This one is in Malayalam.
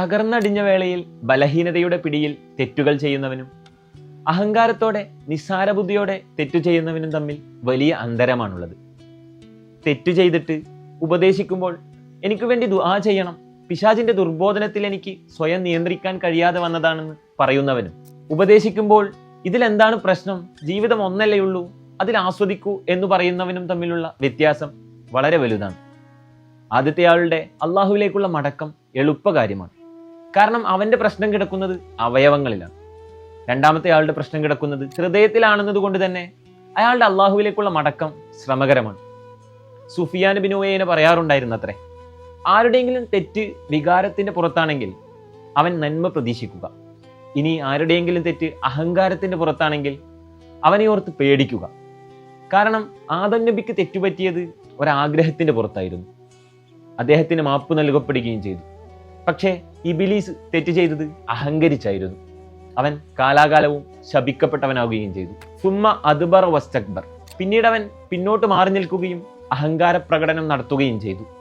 തകർന്നടിഞ്ഞ വേളയിൽ ബലഹീനതയുടെ പിടിയിൽ തെറ്റുകൾ ചെയ്യുന്നവനും അഹങ്കാരത്തോടെ നിസ്സാരബുദ്ധിയോടെ തെറ്റു ചെയ്യുന്നവനും തമ്മിൽ വലിയ അന്തരമാണുള്ളത്. തെറ്റു ചെയ്തിട്ട് ഉപദേശിക്കുമ്പോൾ എനിക്ക് വേണ്ടി ദുആ ചെയ്യണം പിശാചിന്റെ ദുർബോധനത്തിൽ എനിക്ക് സ്വയം നിയന്ത്രിക്കാൻ കഴിയാതെ വന്നതാണെന്ന് പറയുന്നവനും ഉപദേശിക്കുമ്പോൾ ഇതിലെന്താണ് പ്രശ്നം ജീവിതം ഒന്നല്ലേ ഉള്ളൂ അതിൽ ആസ്വദിക്കൂ എന്ന് പറയുന്നവനും തമ്മിലുള്ള വ്യത്യാസം വളരെ വലുതാണ്. ആദ്യത്തെ ആളുടെ അള്ളാഹുവിലേക്കുള്ള മടക്കം എളുപ്പകാര്യമാണ്. കാരണം അവന്റെ പ്രശ്നം കിടക്കുന്നത് അവയവങ്ങളിലാണ്. രണ്ടാമത്തെ ആളുടെ പ്രശ്നം കിടക്കുന്നത് ഹൃദയത്തിലാണെന്നത് കൊണ്ട് തന്നെ അയാളുടെ അള്ളാഹുവിലേക്കുള്ള മടക്കം ശ്രമകരമാണ്. സുഫിയാൻ ബിനുവേനെ പറയാറുണ്ടായിരുന്നു അത്രേ ആരുടെയെങ്കിലും തെറ്റ് വികാരത്തിന്റെ പുറത്താണെങ്കിൽ അവൻ നന്മ പ്രതീക്ഷിക്കുക. ഇനി ആരുടെയെങ്കിലും തെറ്റ് അഹങ്കാരത്തിന്റെ പുറത്താണെങ്കിൽ അവനെ ഓർത്ത് പേടിക്കുക. കാരണം ആദം നബിക്ക് തെറ്റുപറ്റിയത് ഒരാഗ്രഹത്തിന്റെ പുറത്തായിരുന്നു. അദ്ദേഹത്തിന് മാപ്പ് നൽകപ്പെടുകയും ചെയ്തു. പക്ഷേ ഇബിലീസ് തെറ്റ് ചെയ്തത്? അഹങ്കരിച്ചായിരുന്നു. അവൻ കാലാകാലവും ശപിക്കപ്പെട്ടവനാവുകയും ചെയ്തു. സുമ്മ അദ്ബർ വസ്തക്ബർ. പിന്നീട് അവൻ പിന്നോട്ട് മാറി നിൽക്കുകയും അഹങ്കാര പ്രകടനം നടത്തുകയും ചെയ്തു.